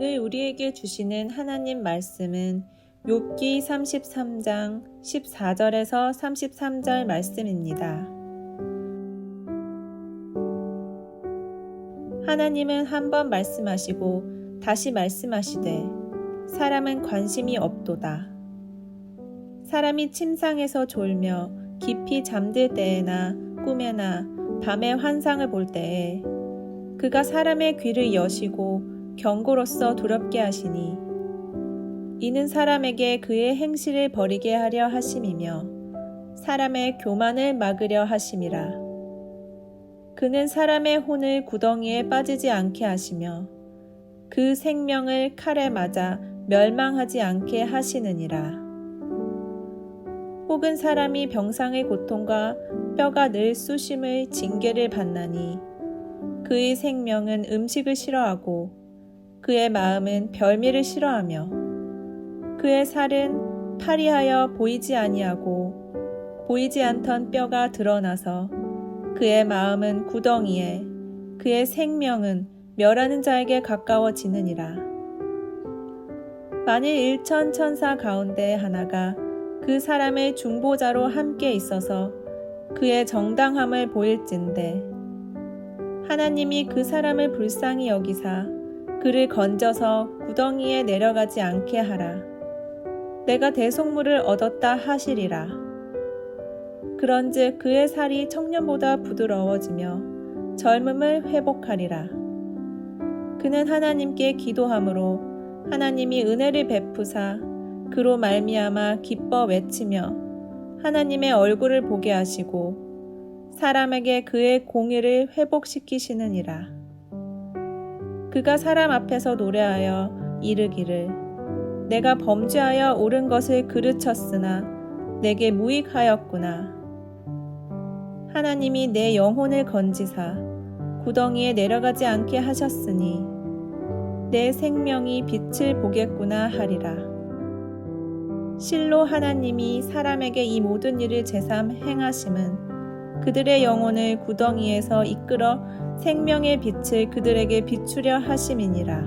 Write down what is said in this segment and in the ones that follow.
오늘 우리에게 주시는 하나님 말씀은 욥기 33장 14절에서 33절 말씀입니다. 하나님은 한 번 말씀하시고 다시 말씀하시되 사람은 관심이 없도다. 사람이 침상에서 졸며 깊이 잠들 때에나 꿈에나 밤의 환상을 볼 때에 그가 사람의 귀를 여시고 경고로서 두렵게 하시니 이는 사람에게 그의 행실을 버리게 하려 하심이며 사람의 교만을 막으려 하심이라. 그는 사람의 혼을 구덩이에 빠지지 않게 하시며 그 생명을 칼에 맞아 멸망하지 않게 하시느니라. 혹은 사람이 병상의 고통과 뼈가 늘 쑤심을 징계를 받나니 그의 생명은 음식을 싫어하고 그의 마음은 별미를 싫어하며 그의 살은 파리하여 보이지 아니하고 보이지 않던 뼈가 드러나서 그의 마음은 구덩이에 그의 생명은 멸하는 자에게 가까워지느니라. 만일 일천 천사 가운데 하나가 그 사람의 중보자로 함께 있어서 그의 정당함을 보일진데 하나님이 그 사람을 불쌍히 여기사 그를 건져서 구덩이에 내려가지 않게 하라. 내가 대속물을 얻었다 하시리라. 그런즉 그의 살이 청년보다 부드러워지며 젊음을 회복하리라. 그는 하나님께 기도함으로 하나님이 은혜를 베푸사 그로 말미암아 기뻐 외치며 하나님의 얼굴을 보게 하시고 사람에게 그의 공의를 회복시키시느니라. 그가 사람 앞에서 노래하여 이르기를 내가 범죄하여 옳은 것을 그르쳤으나 내게 무익하였구나. 하나님이 내 영혼을 건지사 구덩이에 내려가지 않게 하셨으니 내 생명이 빛을 보겠구나 하리라. 실로 하나님이 사람에게 이 모든 일을 제삼 행하심은 그들의 영혼을 구덩이에서 이끌어 생명의 빛을 그들에게 비추려 하심이니라.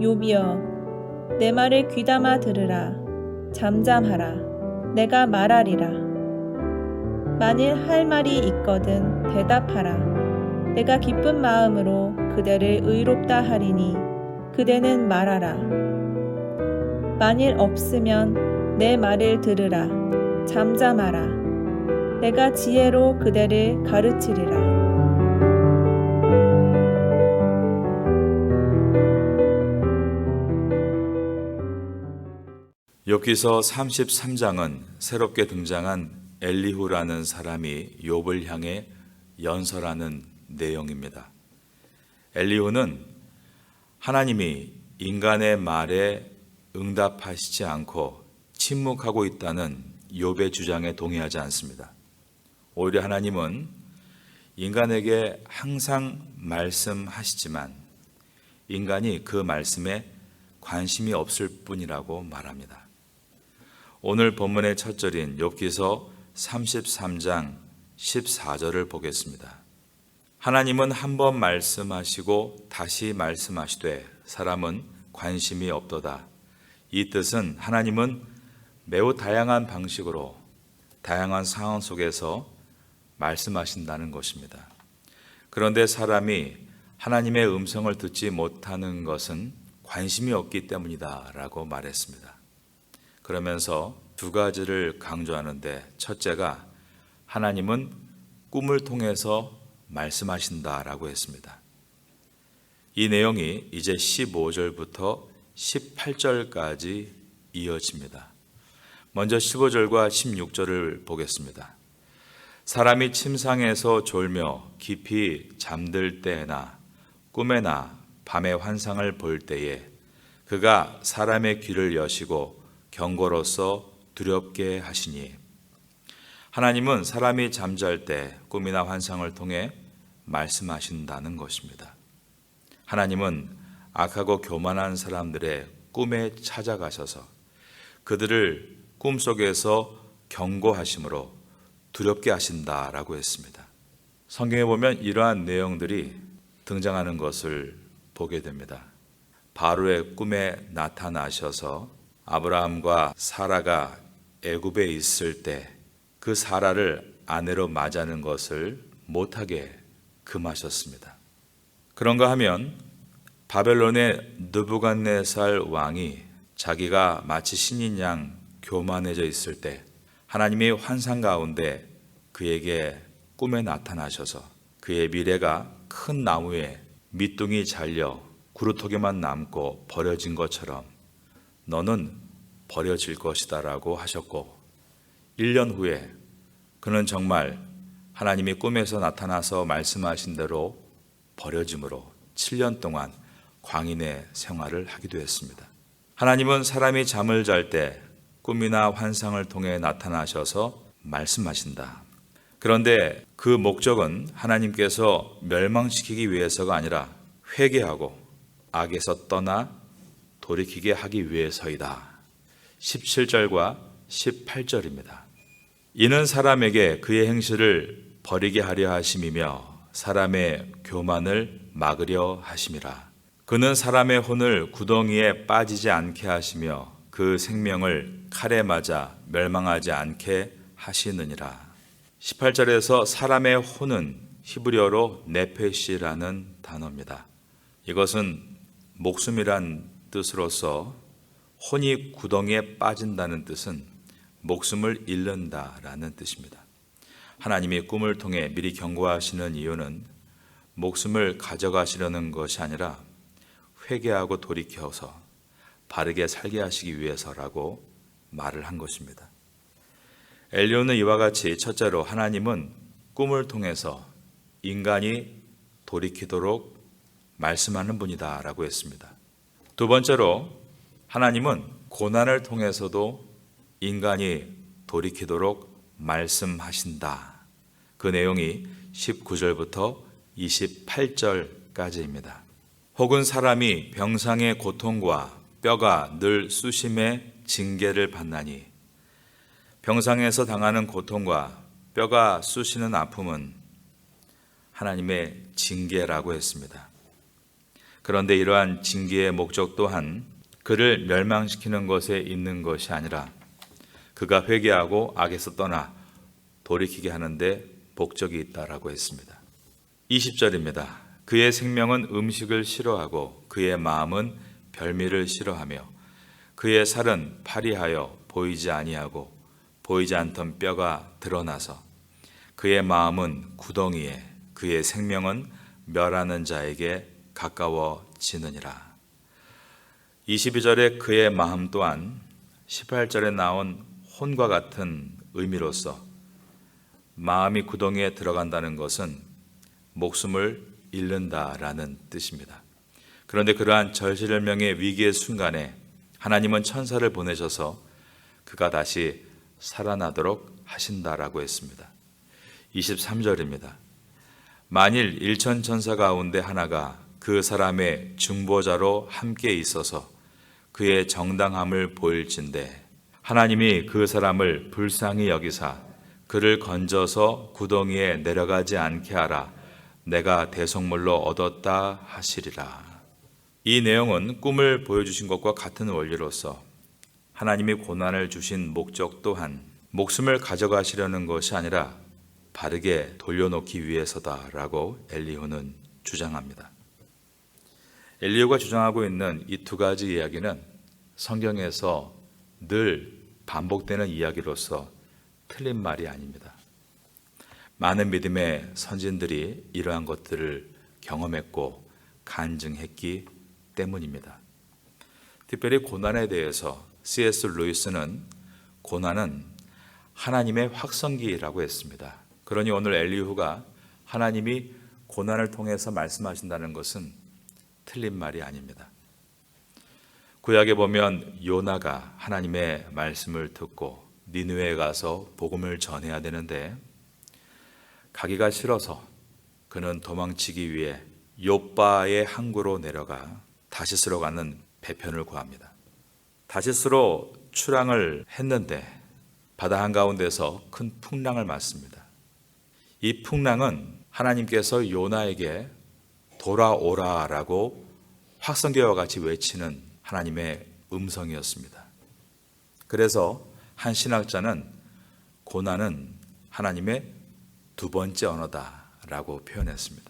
요비여, 내 말을 귀담아 들으라. 잠잠하라. 내가 말하리라. 만일 할 말이 있거든 대답하라. 내가 기쁜 마음으로 그대를 의롭다 하리니 그대는 말하라. 만일 없으면 내 말을 들으라. 잠잠하라. 내가 지혜로 그대를 가르치리라. 욥기서 33장은 새롭게 등장한 엘리후라는 사람이 욥을 향해 연설하는 내용입니다. 엘리후는 하나님이 인간의 말에 응답하시지 않고 침묵하고 있다는 욥의 주장에 동의하지 않습니다. 오히려 하나님은 인간에게 항상 말씀하시지만 인간이 그 말씀에 관심이 없을 뿐이라고 말합니다. 오늘 본문의 첫 절인 욥기서 33장 14절을 보겠습니다. 하나님은 한 번 말씀하시고 다시 말씀하시되 사람은 관심이 없도다. 이 뜻은 하나님은 매우 다양한 방식으로 다양한 상황 속에서 말씀하신다는 것입니다. 그런데 사람이 하나님의 음성을 듣지 못하는 것은 관심이 없기 때문이다 라고 말했습니다. 그러면서 두 가지를 강조하는데 첫째가 하나님은 꿈을 통해서 말씀하신다 라고 했습니다. 이 내용이 이제 15절부터 18절까지 이어집니다. 먼저 15절과 16절을 보겠습니다. 사람이 침상에서 졸며 깊이 잠들 때나 꿈에나 밤의 환상을 볼 때에 그가 사람의 귀를 여시고 경고로서 두렵게 하시니 하나님은 사람이 잠잘 때 꿈이나 환상을 통해 말씀하신다는 것입니다. 하나님은 악하고 교만한 사람들의 꿈에 찾아가셔서 그들을 꿈속에서 경고하심으로 두렵게 하신다라고 했습니다. 성경에 보면 이러한 내용들이 등장하는 것을 보게 됩니다. 바로의 꿈에 나타나셔서 아브라함과 사라가 애굽에 있을 때 그 사라를 아내로 맞아는 것을 못하게 금하셨습니다. 그런가 하면 바벨론의 느부갓네살 왕이 자기가 마치 신인 양 교만해져 있을 때 하나님이 환상 가운데 그에게 꿈에 나타나셔서 그의 미래가 큰 나무에 밑둥이 잘려 구루토기만 남고 버려진 것처럼 너는 버려질 것이다 라고 하셨고 1년 후에 그는 정말 하나님이 꿈에서 나타나서 말씀하신 대로 버려짐으로 7년 동안 광인의 생활을 하기도 했습니다. 하나님은 사람이 잠을 잘 때 꿈이나 환상을 통해 나타나셔서 말씀하신다. 그런데 그 목적은 하나님께서 멸망시키기 위해서가 아니라 회개하고 악에서 떠나 돌이키게 하기 위해서이다. 17절과 18절입니다. 이는 사람에게 그의 행실을 버리게 하려 하심이며 사람의 교만을 막으려 하심이라. 그는 사람의 혼을 구덩이에 빠지지 않게 하시며 그 생명을 칼에 맞아 멸망하지 않게 하시느니라. 18절에서 사람의 혼은 히브리어로 네페시라는 단어입니다. 이것은 목숨이란 뜻으로서 혼이 구덩이에 빠진다는 뜻은 목숨을 잃는다라는 뜻입니다. 하나님이 꿈을 통해 미리 경고하시는 이유는 목숨을 가져가시려는 것이 아니라 회개하고 돌이켜서 바르게 살게 하시기 위해서라고 말을 한 것입니다. 엘리오는 이와 같이 첫째로 하나님은 꿈을 통해서 인간이 돌이키도록 말씀하는 분이다라고 했습니다. 두 번째로 하나님은 고난을 통해서도 인간이 돌이키도록 말씀하신다. 그 내용이 19절부터 28절까지입니다. 혹은 사람이 병상의 고통과 뼈가 늘 수심의 징계를 받나니 병상에서 당하는 고통과 뼈가 쑤시는 아픔은 하나님의 징계라고 했습니다. 그런데 이러한 징계의 목적 또한 그를 멸망시키는 것에 있는 것이 아니라 그가 회개하고 악에서 떠나 돌이키게 하는데 목적이 있다라고 했습니다. 20절입니다. 그의 생명은 음식을 싫어하고 그의 마음은 별미를 싫어하며 그의 살은 파리하여 보이지 아니하고 보이지 않던 뼈가 드러나서 그의 마음은 구덩이에 그의 생명은 멸하는 자에게 가까워지느니라. 22절에 그의 마음 또한 18절에 나온 혼과 같은 의미로서 마음이 구덩이에 들어간다는 것은 목숨을 잃는다라는 뜻입니다. 그런데 그러한 절실명의 위기의 순간에 하나님은 천사를 보내셔서 그가 다시 살아나도록 하신다라고 했습니다. 23절입니다. 만일 일천 천사 가운데 하나가 그 사람의 중보자로 함께 있어서 그의 정당함을 보일진대 하나님이 그 사람을 불쌍히 여기사 그를 건져서 구덩이에 내려가지 않게 하라 내가 대성물로 얻었다 하시리라. 이 내용은 꿈을 보여주신 것과 같은 원리로서 하나님이 고난을 주신 목적 또한 목숨을 가져가시려는 것이 아니라 바르게 돌려놓기 위해서다라고 엘리후는 주장합니다. 엘리후가 주장하고 있는 이 두 가지 이야기는 성경에서 늘 반복되는 이야기로서 틀린 말이 아닙니다. 많은 믿음의 선진들이 이러한 것들을 경험했고 간증했기 때문입니다. 특별히 고난에 대해서 C.S. 루이스는 고난은 하나님의 확성기라고 했습니다. 그러니 오늘 엘리후가 하나님이 고난을 통해서 말씀하신다는 것은 틀린 말이 아닙니다. 구약에 보면 요나가 하나님의 말씀을 듣고 니느웨에 가서 복음을 전해야 되는데 가기가 싫어서 그는 도망치기 위해 요바의 항구로 내려가 다시스로 가는 배편을 구합니다. 다시스로 출항을 했는데 바다 한가운데서 큰 풍랑을 맞습니다. 이 풍랑은 하나님께서 요나에게 돌아오라라고 확성기와 같이 외치는 하나님의 음성이었습니다. 그래서 한 신학자는 고난은 하나님의 두 번째 언어다라고 표현했습니다.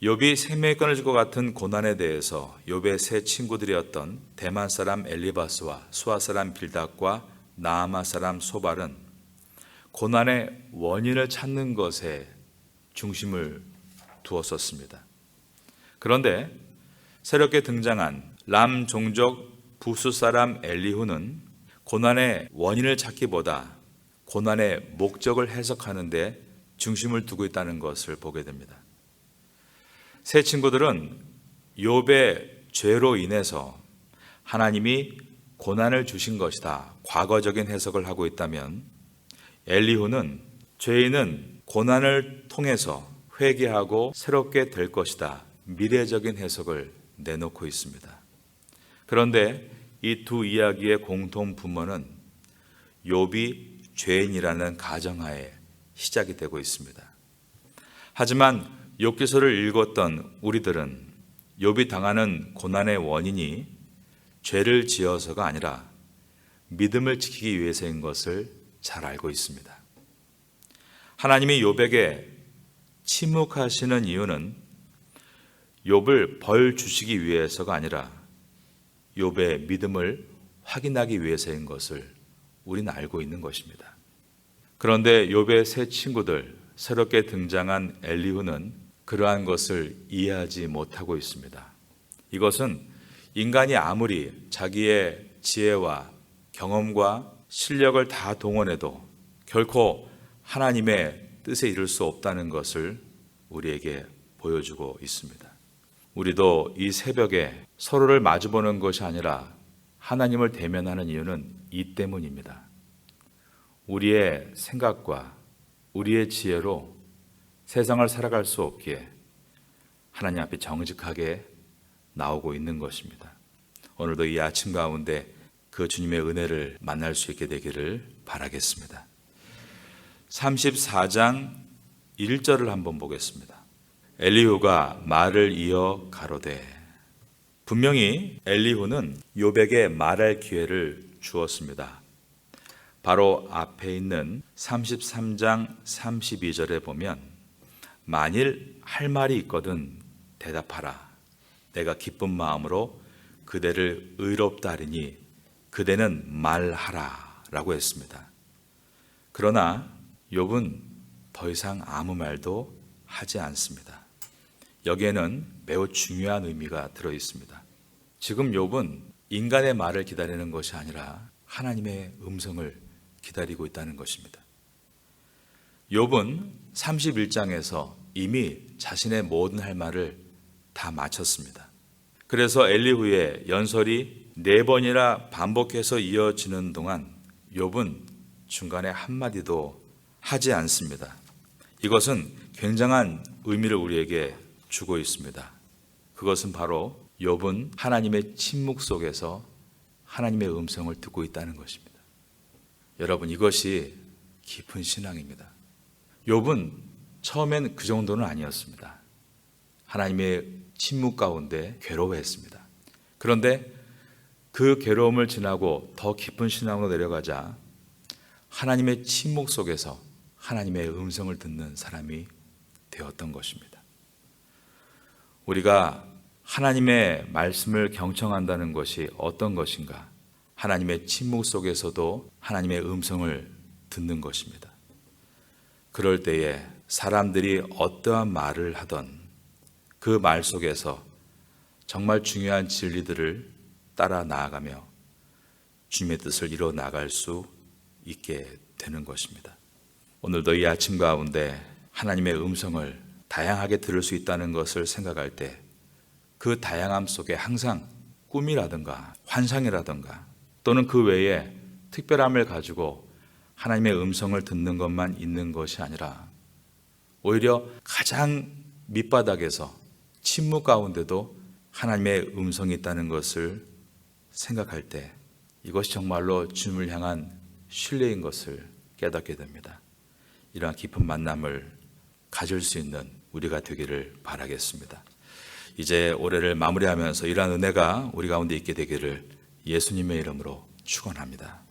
욥이 생명의 끊어질것 같은 고난에 대해서 욥의 세 친구들이었던 대만 사람 엘리바스와 수아 사람 빌닷과 나아마 사람 소발은 고난의 원인을 찾는 것에 중심을 두었었습니다. 그런데 새롭게 등장한 람 종족 부수 사람 엘리후는 고난의 원인을 찾기보다 고난의 목적을 해석하는 데 중심을 두고 있다는 것을 보게 됩니다. 세 친구들은 욥의 죄로 인해서 하나님이 고난을 주신 것이다. 과거적인 해석을 하고 있다면 엘리후는 죄인은 고난을 통해서 회개하고 새롭게 될 것이다. 미래적인 해석을 내놓고 있습니다. 그런데 이 두 이야기의 공통 분모는 욥이 죄인이라는 가정하에 시작이 되고 있습니다. 하지만 욥기서를 읽었던 우리들은 욥이 당하는 고난의 원인이 죄를 지어서가 아니라 믿음을 지키기 위해서인 것을 잘 알고 있습니다. 하나님이 욥에게 침묵하시는 이유는 욥을 벌 주시기 위해서가 아니라 욥의 믿음을 확인하기 위해서인 것을 우리는 알고 있는 것입니다. 그런데 욥의 세 친구들 새롭게 등장한 엘리후는 그러한 것을 이해하지 못하고 있습니다. 이것은 인간이 아무리 자기의 지혜와 경험과 실력을 다 동원해도 결코 하나님의 뜻에 이를 수 없다는 것을 우리에게 보여주고 있습니다. 우리도 이 새벽에 서로를 마주보는 것이 아니라 하나님을 대면하는 이유는 이 때문입니다. 우리의 생각과 우리의 지혜로 세상을 살아갈 수 없기에 하나님 앞에 정직하게 나오고 있는 것입니다. 오늘도 이 아침 가운데 그 주님의 은혜를 만날 수 있게 되기를 바라겠습니다. 34장 1절을 한번 보겠습니다. 엘리후가 말을 이어 가로되 분명히 엘리후는 요백에 말할 기회를 주었습니다. 바로 앞에 있는 33장 32절에 보면 만일 할 말이 있거든 대답하라. 내가 기쁜 마음으로 그대를 의롭다 하리니 그대는 말하라 라고 했습니다. 그러나 욥은 더 이상 아무 말도 하지 않습니다. 여기에는 매우 중요한 의미가 들어 있습니다. 지금 욥은 인간의 말을 기다리는 것이 아니라 하나님의 음성을 기다리고 있다는 것입니다. 욥은 31장에서 이미 자신의 모든 할 말을 다 마쳤습니다. 그래서 엘리후의 연설이 네 번이나 반복해서 이어지는 동안 욥은 중간에 한마디도 하지 않습니다. 이것은 굉장한 의미를 우리에게 주고 있습니다. 그것은 바로 욥은 하나님의 침묵 속에서 하나님의 음성을 듣고 있다는 것입니다. 여러분 이것이 깊은 신앙입니다. 욥은 처음엔 그 정도는 아니었습니다. 하나님의 침묵 가운데 괴로워했습니다. 그런데 그 괴로움을 지나고 더 깊은 신앙으로 내려가자 하나님의 침묵 속에서 하나님의 음성을 듣는 사람이 되었던 것입니다. 우리가 하나님의 말씀을 경청한다는 것이 어떤 것인가? 하나님의 침묵 속에서도 하나님의 음성을 듣는 것입니다. 그럴 때에 사람들이 어떠한 말을 하던 그 말 속에서 정말 중요한 진리들을 따라 나아가며 주님의 뜻을 이뤄 나갈 수 있게 되는 것입니다. 오늘도 이 아침 가운데 하나님의 음성을 다양하게 들을 수 있다는 것을 생각할 때 그 다양함 속에 항상 꿈이라든가 환상이라든가 또는 그 외에 특별함을 가지고 하나님의 음성을 듣는 것만 있는 것이 아니라 오히려 가장 밑바닥에서 침묵 가운데도 하나님의 음성이 있다는 것을 생각할 때 이것이 정말로 주님을 향한 신뢰인 것을 깨닫게 됩니다. 이러한 깊은 만남을 가질 수 있는 우리가 되기를 바라겠습니다. 이제 올해를 마무리하면서 이러한 은혜가 우리 가운데 있게 되기를 예수님의 이름으로 축원합니다.